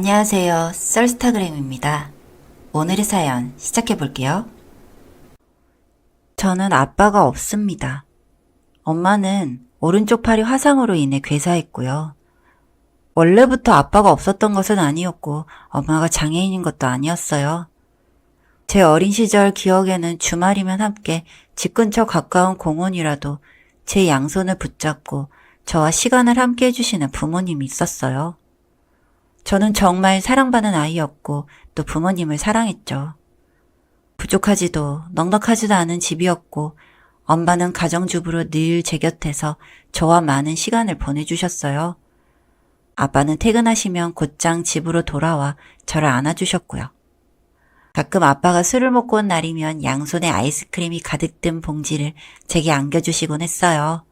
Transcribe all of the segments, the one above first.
안녕하세요. 썰스타그램입니다. 오늘의 사연 시작해 볼게요. 저는 아빠가 없습니다. 엄마는 오른쪽 팔이 화상으로 인해 괴사했고요. 원래부터 아빠가 없었던 것은 아니었고 엄마가 장애인인 것도 아니었어요. 제 어린 시절 기억에는 주말이면 함께 집 근처 가까운 공원이라도 제 양손을 붙잡고 저와 시간을 함께 해주시는 부모님이 있었어요. 저는 정말 사랑받는 아이였고 또 부모님을 사랑했죠. 부족하지도 넉넉하지도 않은 집이었고 엄마는 가정주부로 늘 제 곁에서 저와 많은 시간을 보내주셨어요. 아빠는 퇴근하시면 곧장 집으로 돌아와 저를 안아주셨고요. 가끔 아빠가 술을 먹고 온 날이면 양손에 아이스크림이 가득 든 봉지를 제게 안겨주시곤 했어요.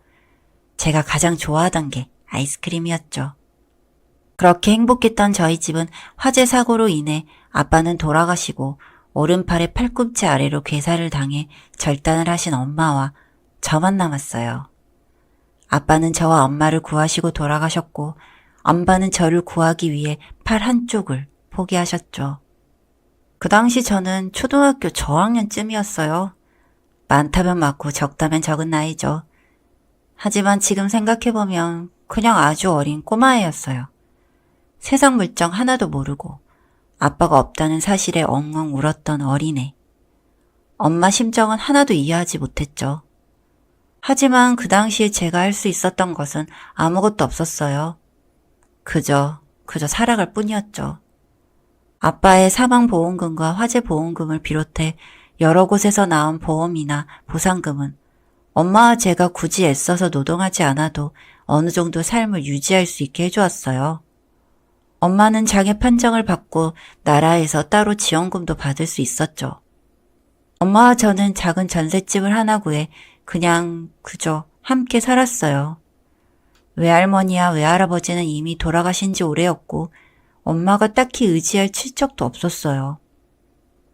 제가 가장 좋아하던 게 아이스크림이었죠. 그렇게 행복했던 저희 집은 화재 사고로 인해 아빠는 돌아가시고 오른팔의 팔꿈치 아래로 괴사를 당해 절단을 하신 엄마와 저만 남았어요. 아빠는 저와 엄마를 구하시고 돌아가셨고 엄마는 저를 구하기 위해 팔 한쪽을 포기하셨죠. 그 당시 저는 초등학교 저학년쯤이었어요. 많다면 많고 적다면 적은 나이죠. 하지만 지금 생각해보면 그냥 아주 어린 꼬마애였어요. 세상 물정 하나도 모르고 아빠가 없다는 사실에 엉엉 울었던 어린애. 엄마 심정은 하나도 이해하지 못했죠. 하지만 그 당시에 제가 할 수 있었던 것은 아무것도 없었어요. 그저, 그저 살아갈 뿐이었죠. 아빠의 사망보험금과 화재보험금을 비롯해 여러 곳에서 나온 보험이나 보상금은 엄마와 제가 굳이 애써서 노동하지 않아도 어느 정도 삶을 유지할 수 있게 해주었어요. 엄마는 장애 판정을 받고 나라에서 따로 지원금도 받을 수 있었죠. 엄마와 저는 작은 전셋집을 하나 구해 그냥 그저 함께 살았어요. 외할머니와 외할아버지는 이미 돌아가신 지 오래였고 엄마가 딱히 의지할 칠적도 없었어요.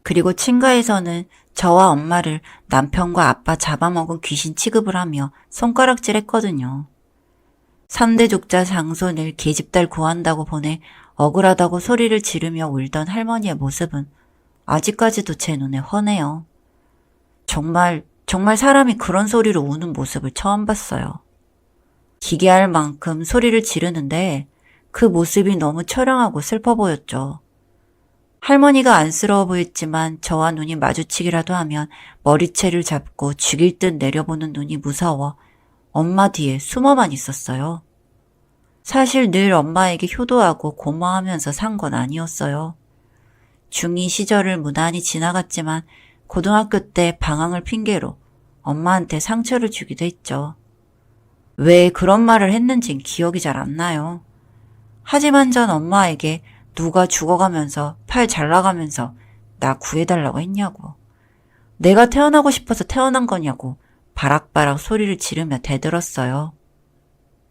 그리고 친가에서는 저와 엄마를 남편과 아빠 잡아먹은 귀신 취급을 하며 손가락질 했거든요. 3대 족자 장손을 계집딸 구한다고 보내 억울하다고 소리를 지르며 울던 할머니의 모습은 아직까지도 제 눈에 훤해요. 정말, 정말 사람이 그런 소리로 우는 모습을 처음 봤어요. 기괴할 만큼 소리를 지르는데 그 모습이 너무 처량하고 슬퍼 보였죠. 할머니가 안쓰러워 보였지만 저와 눈이 마주치기라도 하면 머리채를 잡고 죽일 듯 내려보는 눈이 무서워 엄마 뒤에 숨어만 있었어요. 사실 늘 엄마에게 효도하고 고마워하면서 산 건 아니었어요. 중2 시절을 무난히 지나갔지만 고등학교 때 방황을 핑계로 엄마한테 상처를 주기도 했죠. 왜 그런 말을 했는진 기억이 잘 안 나요. 하지만 전 엄마에게 누가 죽어가면서 팔 잘나가면서 나 구해달라고 했냐고. 내가 태어나고 싶어서 태어난 거냐고 바락바락 소리를 지르며 대들었어요.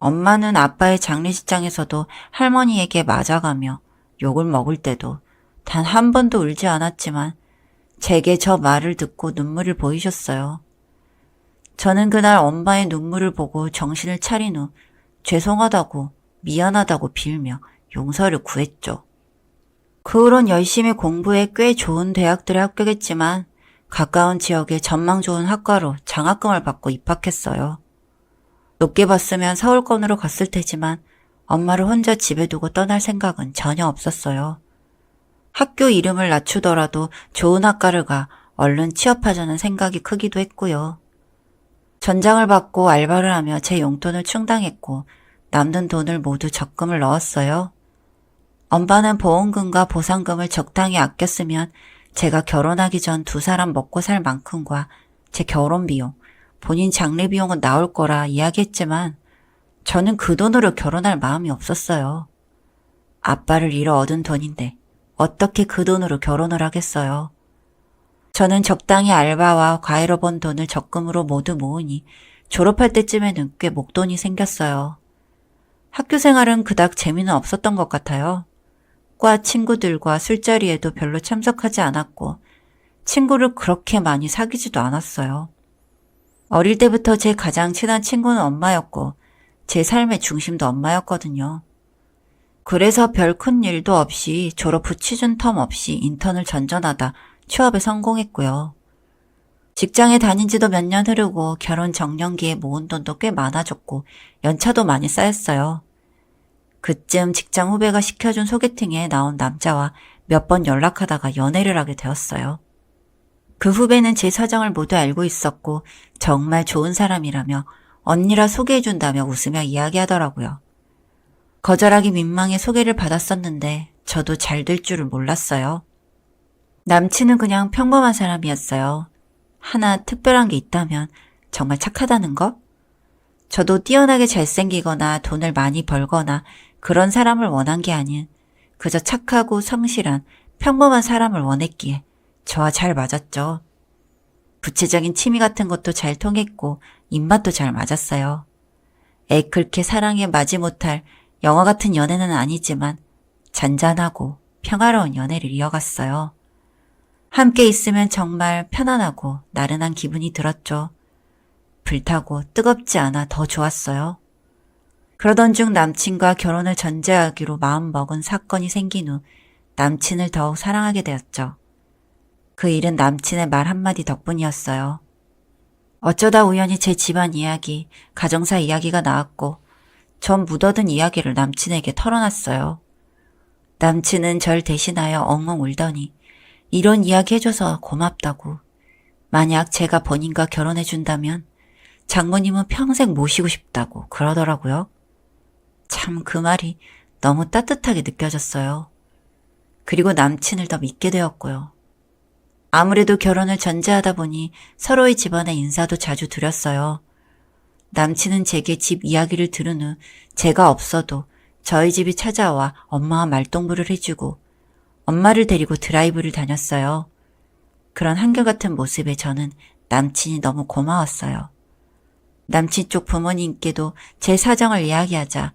엄마는 아빠의 장례식장에서도 할머니에게 맞아가며 욕을 먹을 때도 단 한 번도 울지 않았지만 제게 저 말을 듣고 눈물을 보이셨어요. 저는 그날 엄마의 눈물을 보고 정신을 차린 후 죄송하다고 미안하다고 빌며 용서를 구했죠. 그 후론 열심히 공부해 꽤 좋은 대학들에 합격했지만 가까운 지역의 전망 좋은 학과로 장학금을 받고 입학했어요. 높게 봤으면 서울권으로 갔을 테지만 엄마를 혼자 집에 두고 떠날 생각은 전혀 없었어요. 학교 이름을 낮추더라도 좋은 학과를 가 얼른 취업하자는 생각이 크기도 했고요. 전장을 받고 알바를 하며 제 용돈을 충당했고 남는 돈을 모두 적금을 넣었어요. 엄마는 보험금과 보상금을 적당히 아꼈으면 제가 결혼하기 전 두 사람 먹고 살 만큼과 제 결혼 비용, 본인 장례 비용은 나올 거라 이야기했지만 저는 그 돈으로 결혼할 마음이 없었어요. 아빠를 잃어 얻은 돈인데 어떻게 그 돈으로 결혼을 하겠어요. 저는 적당히 알바와 과외로 번 돈을 적금으로 모두 모으니 졸업할 때쯤에는 꽤 목돈이 생겼어요. 학교 생활은 그닥 재미는 없었던 것 같아요. 과 친구들과 술자리에도 별로 참석하지 않았고 친구를 그렇게 많이 사귀지도 않았어요. 어릴 때부터 제 가장 친한 친구는 엄마였고 제 삶의 중심도 엄마였거든요. 그래서 별 큰 일도 없이 졸업 후 취준 텀 없이 인턴을 전전하다 취업에 성공했고요. 직장에 다닌 지도 몇 년 흐르고 결혼 정년기에 모은 돈도 꽤 많아졌고 연차도 많이 쌓였어요. 그쯤 직장 후배가 시켜준 소개팅에 나온 남자와 몇 번 연락하다가 연애를 하게 되었어요. 그 후배는 제 사정을 모두 알고 있었고 정말 좋은 사람이라며 언니라 소개해준다며 웃으며 이야기하더라고요. 거절하기 민망해 소개를 받았었는데 저도 잘 될 줄을 몰랐어요. 남친은 그냥 평범한 사람이었어요. 하나 특별한 게 있다면 정말 착하다는 거? 저도 뛰어나게 잘생기거나 돈을 많이 벌거나 그런 사람을 원한 게 아닌 그저 착하고 성실한 평범한 사람을 원했기에 저와 잘 맞았죠. 구체적인 취미 같은 것도 잘 통했고 입맛도 잘 맞았어요. 애 그렇게 사랑에 마지못할 영화 같은 연애는 아니지만 잔잔하고 평화로운 연애를 이어갔어요. 함께 있으면 정말 편안하고 나른한 기분이 들었죠. 불타고 뜨겁지 않아 더 좋았어요. 그러던 중 남친과 결혼을 전제하기로 마음먹은 사건이 생긴 후 남친을 더욱 사랑하게 되었죠. 그 일은 남친의 말 한마디 덕분이었어요. 어쩌다 우연히 제 집안 이야기, 가정사 이야기가 나왔고 전 묻어든 이야기를 남친에게 털어놨어요. 남친은 절 대신하여 엉엉 울더니 이런 이야기 해줘서 고맙다고. 만약 제가 본인과 결혼해준다면 장모님은 평생 모시고 싶다고 그러더라고요. 참 그 말이 너무 따뜻하게 느껴졌어요. 그리고 남친을 더 믿게 되었고요. 아무래도 결혼을 전제하다 보니 서로의 집안에 인사도 자주 드렸어요. 남친은 제게 집 이야기를 들은 후 제가 없어도 저희 집이 찾아와 엄마와 말동무를 해주고 엄마를 데리고 드라이브를 다녔어요. 그런 한결같은 모습에 저는 남친이 너무 고마웠어요. 남친 쪽 부모님께도 제 사정을 이야기하자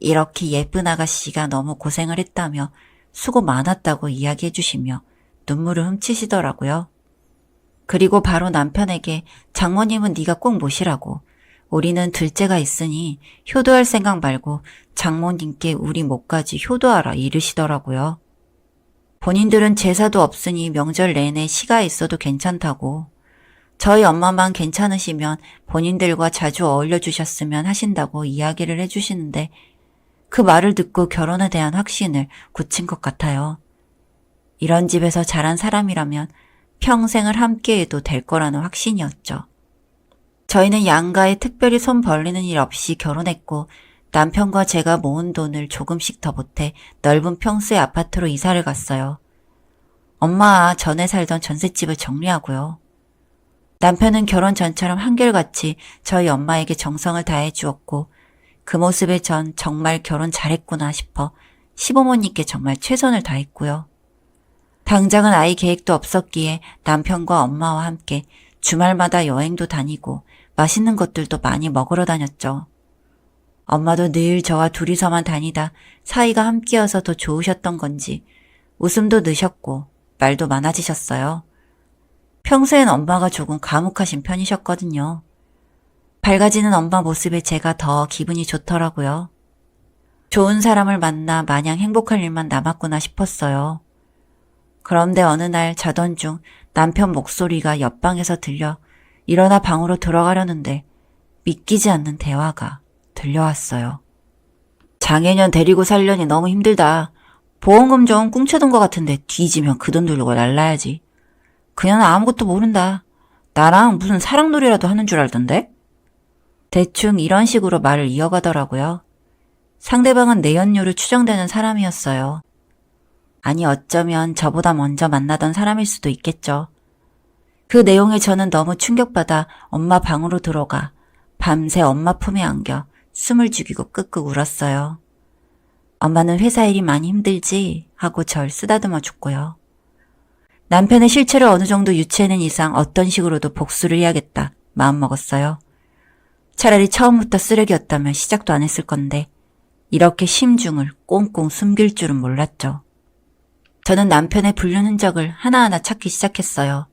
이렇게 예쁜 아가씨가 너무 고생을 했다며 수고 많았다고 이야기해 주시며 눈물을 훔치시더라고요. 그리고 바로 남편에게 장모님은 네가 꼭 모시라고 우리는 둘째가 있으니 효도할 생각 말고 장모님께 우리 목까지 효도하라 이르시더라고요. 본인들은 제사도 없으니 명절 내내 시가 있어도 괜찮다고 저희 엄마만 괜찮으시면 본인들과 자주 어울려 주셨으면 하신다고 이야기를 해주시는데 그 말을 듣고 결혼에 대한 확신을 굳힌 것 같아요. 이런 집에서 자란 사람이라면 평생을 함께해도 될 거라는 확신이었죠. 저희는 양가에 특별히 손 벌리는 일 없이 결혼했고 남편과 제가 모은 돈을 조금씩 더 보태 넓은 평수의 아파트로 이사를 갔어요. 엄마와 전에 살던 전셋집을 정리하고요. 남편은 결혼 전처럼 한결같이 저희 엄마에게 정성을 다해 주었고 그 모습에 전 정말 결혼 잘했구나 싶어 시부모님께 정말 최선을 다했고요. 당장은 아이 계획도 없었기에 남편과 엄마와 함께 주말마다 여행도 다니고 맛있는 것들도 많이 먹으러 다녔죠. 엄마도 늘 저와 둘이서만 다니다 사이가 함께여서 더 좋으셨던 건지 웃음도 느셨고 말도 많아지셨어요. 평소엔 엄마가 조금 과묵하신 편이셨거든요. 밝아지는 엄마 모습에 제가 더 기분이 좋더라고요. 좋은 사람을 만나 마냥 행복할 일만 남았구나 싶었어요. 그런데 어느 날 자던 중 남편 목소리가 옆방에서 들려 일어나 방으로 들어가려는데 믿기지 않는 대화가 들려왔어요. 장애년 데리고 살려니 너무 힘들다. 보험금 좀 꿍쳐둔 것 같은데 뒤지면 그 돈 들고 날라야지. 그녀는 아무것도 모른다. 나랑 무슨 사랑놀이라도 하는 줄 알던데? 대충 이런 식으로 말을 이어가더라고요. 상대방은 내연료로 추정되는 사람이었어요. 아니 어쩌면 저보다 먼저 만나던 사람일 수도 있겠죠. 그 내용에 저는 너무 충격받아 엄마 방으로 들어가 밤새 엄마 품에 안겨 숨을 죽이고 끄끄 울었어요. 엄마는 회사 일이 많이 힘들지 하고 절 쓰다듬어 줬고요. 남편의 실체를 어느 정도 유추해낸 이상 어떤 식으로도 복수를 해야겠다 마음먹었어요. 차라리 처음부터 쓰레기였다면 시작도 안 했을 건데 이렇게 심중을 꽁꽁 숨길 줄은 몰랐죠. 저는 남편의 불륜 흔적을 하나하나 찾기 시작했어요.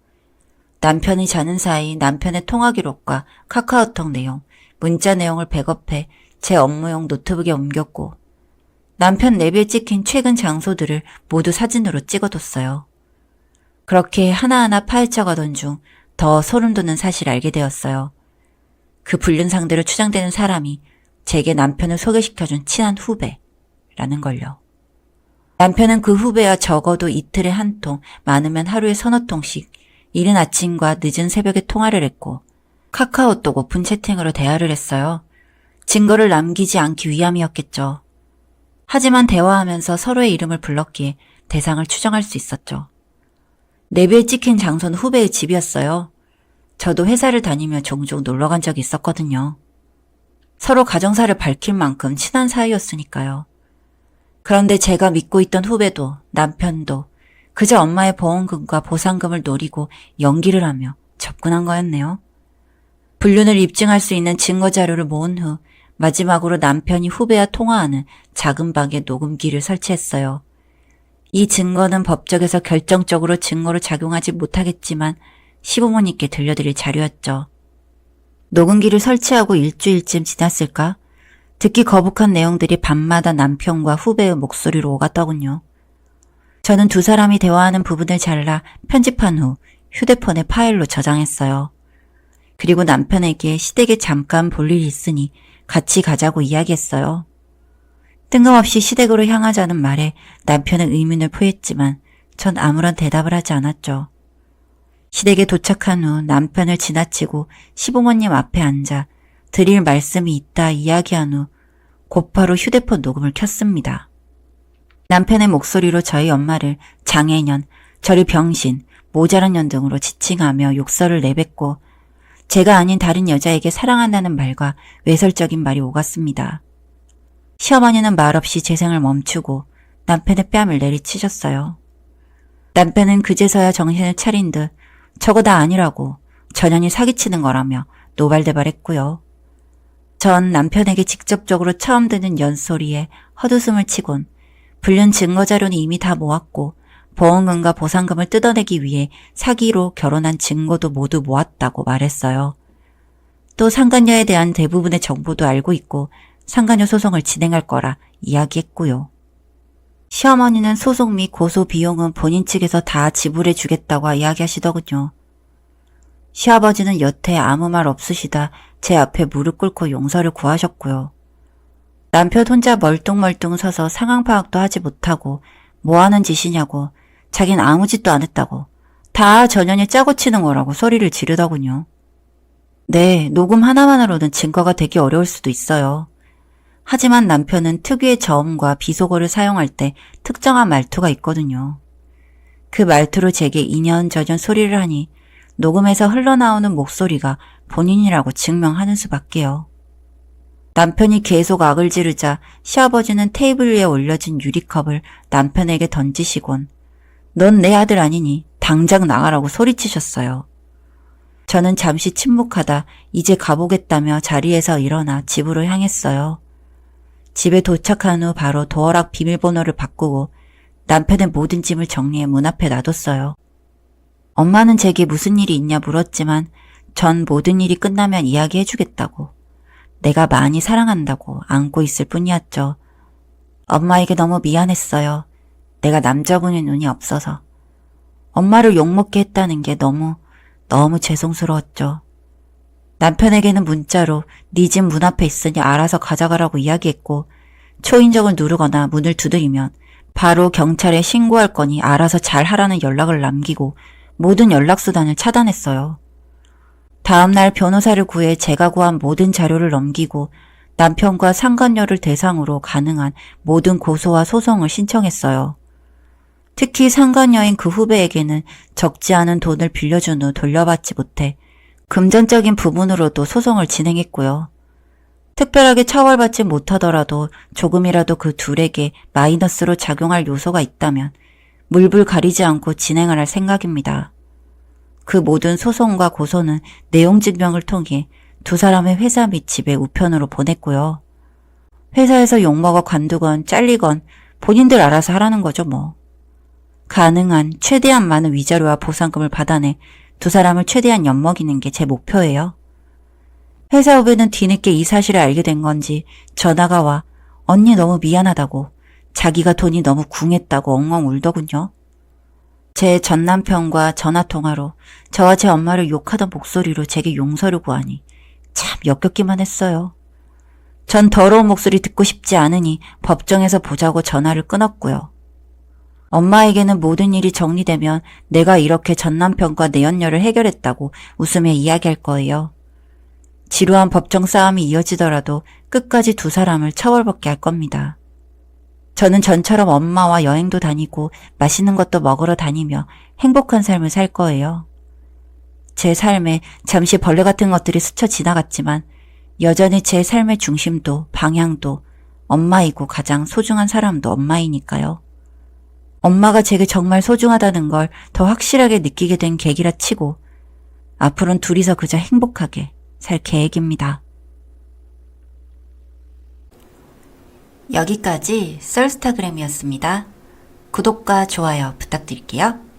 남편이 자는 사이 남편의 통화 기록과 카카오톡 내용, 문자 내용을 백업해 제 업무용 노트북에 옮겼고 남편 내비에 찍힌 최근 장소들을 모두 사진으로 찍어뒀어요. 그렇게 하나하나 파헤쳐가던 중 더 소름 돋는 사실을 알게 되었어요. 그 불륜 상대로 추정되는 사람이 제게 남편을 소개시켜준 친한 후배라는 걸요. 남편은 그 후배와 적어도 이틀에 한 통, 많으면 하루에 서너 통씩 이른 아침과 늦은 새벽에 통화를 했고 카카오톡 오픈 채팅으로 대화를 했어요. 증거를 남기지 않기 위함이었겠죠. 하지만 대화하면서 서로의 이름을 불렀기에 대상을 추정할 수 있었죠. 내비에 찍힌 장소는 후배의 집이었어요. 저도 회사를 다니며 종종 놀러 간 적이 있었거든요. 서로 가정사를 밝힐 만큼 친한 사이였으니까요. 그런데 제가 믿고 있던 후배도 남편도 그저 엄마의 보험금과 보상금을 노리고 연기를 하며 접근한 거였네요. 불륜을 입증할 수 있는 증거 자료를 모은 후 마지막으로 남편이 후배와 통화하는 작은 방에 녹음기를 설치했어요. 이 증거는 법적에서 결정적으로 증거로 작용하지 못하겠지만 시부모님께 들려드릴 자료였죠. 녹음기를 설치하고 일주일쯤 지났을까? 듣기 거북한 내용들이 밤마다 남편과 후배의 목소리로 오갔더군요. 저는 두 사람이 대화하는 부분을 잘라 편집한 후 휴대폰에 파일로 저장했어요. 그리고 남편에게 시댁에 잠깐 볼 일이 있으니 같이 가자고 이야기했어요. 뜬금없이 시댁으로 향하자는 말에 남편은 의문을 표했지만 전 아무런 대답을 하지 않았죠. 시댁에 도착한 후 남편을 지나치고 시부모님 앞에 앉아 드릴 말씀이 있다 이야기한 후 곧바로 휴대폰 녹음을 켰습니다. 남편의 목소리로 저희 엄마를 장애년, 저를 병신, 모자란 년 등으로 지칭하며 욕설을 내뱉고 제가 아닌 다른 여자에게 사랑한다는 말과 외설적인 말이 오갔습니다. 시어머니는 말없이 재생을 멈추고 남편의 뺨을 내리치셨어요. 남편은 그제서야 정신을 차린 듯 저거 다 아니라고 전현이 사기치는 거라며 노발대발했고요. 전 남편에게 직접적으로 처음 듣는 연소리에 헛웃음을 치곤 불륜 증거 자료는 이미 다 모았고 보험금과 보상금을 뜯어내기 위해 사기로 결혼한 증거도 모두 모았다고 말했어요. 또 상간녀에 대한 대부분의 정보도 알고 있고 상간녀 소송을 진행할 거라 이야기했고요. 시어머니는 소송 및 고소 비용은 본인 측에서 다 지불해 주겠다고 이야기하시더군요. 시아버지는 여태 아무 말 없으시다 제 앞에 무릎 꿇고 용서를 구하셨고요. 남편 혼자 멀뚱멀뚱 서서 상황 파악도 하지 못하고 뭐 하는 짓이냐고 자긴 아무 짓도 안 했다고 다 전현이 짜고 치는 거라고 소리를 지르더군요. 네, 녹음 하나만으로는 증거가 되기 어려울 수도 있어요. 하지만 남편은 특유의 저음과 비속어를 사용할 때 특정한 말투가 있거든요. 그 말투로 제게 2년 전년 소리를 하니 녹음에서 흘러나오는 목소리가 본인이라고 증명하는 수밖에요. 남편이 계속 악을 지르자 시아버지는 테이블 위에 올려진 유리컵을 남편에게 던지시곤 넌 내 아들 아니니 당장 나가라고 소리치셨어요. 저는 잠시 침묵하다 이제 가보겠다며 자리에서 일어나 집으로 향했어요. 집에 도착한 후 바로 도어락 비밀번호를 바꾸고 남편의 모든 짐을 정리해 문 앞에 놔뒀어요. 엄마는 제게 무슨 일이 있냐 물었지만 전 모든 일이 끝나면 이야기해주겠다고 내가 많이 사랑한다고 안고 있을 뿐이었죠. 엄마에게 너무 미안했어요. 내가 남자분의 눈이 없어서. 엄마를 욕먹게 했다는 게 너무 너무 죄송스러웠죠. 남편에게는 문자로 네 집 문 앞에 있으니 알아서 가져가라고 이야기했고 초인종을 누르거나 문을 두드리면 바로 경찰에 신고할 거니 알아서 잘 하라는 연락을 남기고 모든 연락수단을 차단했어요. 다음날 변호사를 구해 제가 구한 모든 자료를 넘기고 남편과 상간녀를 대상으로 가능한 모든 고소와 소송을 신청했어요. 특히 상간녀인 그 후배에게는 적지 않은 돈을 빌려준 후 돌려받지 못해 금전적인 부분으로도 소송을 진행했고요. 특별하게 처벌받지 못하더라도 조금이라도 그 둘에게 마이너스로 작용할 요소가 있다면 물불 가리지 않고 진행을 할 생각입니다. 그 모든 소송과 고소는 내용 증명을 통해 두 사람의 회사 및 집에 우편으로 보냈고요. 회사에서 욕먹어 관두건 잘리건 본인들 알아서 하라는 거죠, 뭐. 가능한 최대한 많은 위자료와 보상금을 받아내 두 사람을 최대한 엿먹이는 게 제 목표예요. 회사 후배는 뒤늦게 이 사실을 알게 된 건지 전화가 와 언니 너무 미안하다고 자기가 돈이 너무 궁했다고 엉엉 울더군요. 제 전 남편과 전화 통화로 저와 제 엄마를 욕하던 목소리로 제게 용서를 구하니 참 역겹기만 했어요. 전 더러운 목소리 듣고 싶지 않으니 법정에서 보자고 전화를 끊었고요. 엄마에게는 모든 일이 정리되면 내가 이렇게 전 남편과 내 연녀를 해결했다고 웃으며 이야기할 거예요. 지루한 법정 싸움이 이어지더라도 끝까지 두 사람을 처벌받게 할 겁니다. 저는 전처럼 엄마와 여행도 다니고 맛있는 것도 먹으러 다니며 행복한 삶을 살 거예요. 제 삶에 잠시 벌레 같은 것들이 스쳐 지나갔지만 여전히 제 삶의 중심도 방향도 엄마이고 가장 소중한 사람도 엄마이니까요. 엄마가 제게 정말 소중하다는 걸 더 확실하게 느끼게 된 계기라 치고 앞으로는 둘이서 그저 행복하게 살 계획입니다. 여기까지 썰스타그램이었습니다. 구독과 좋아요 부탁드릴게요.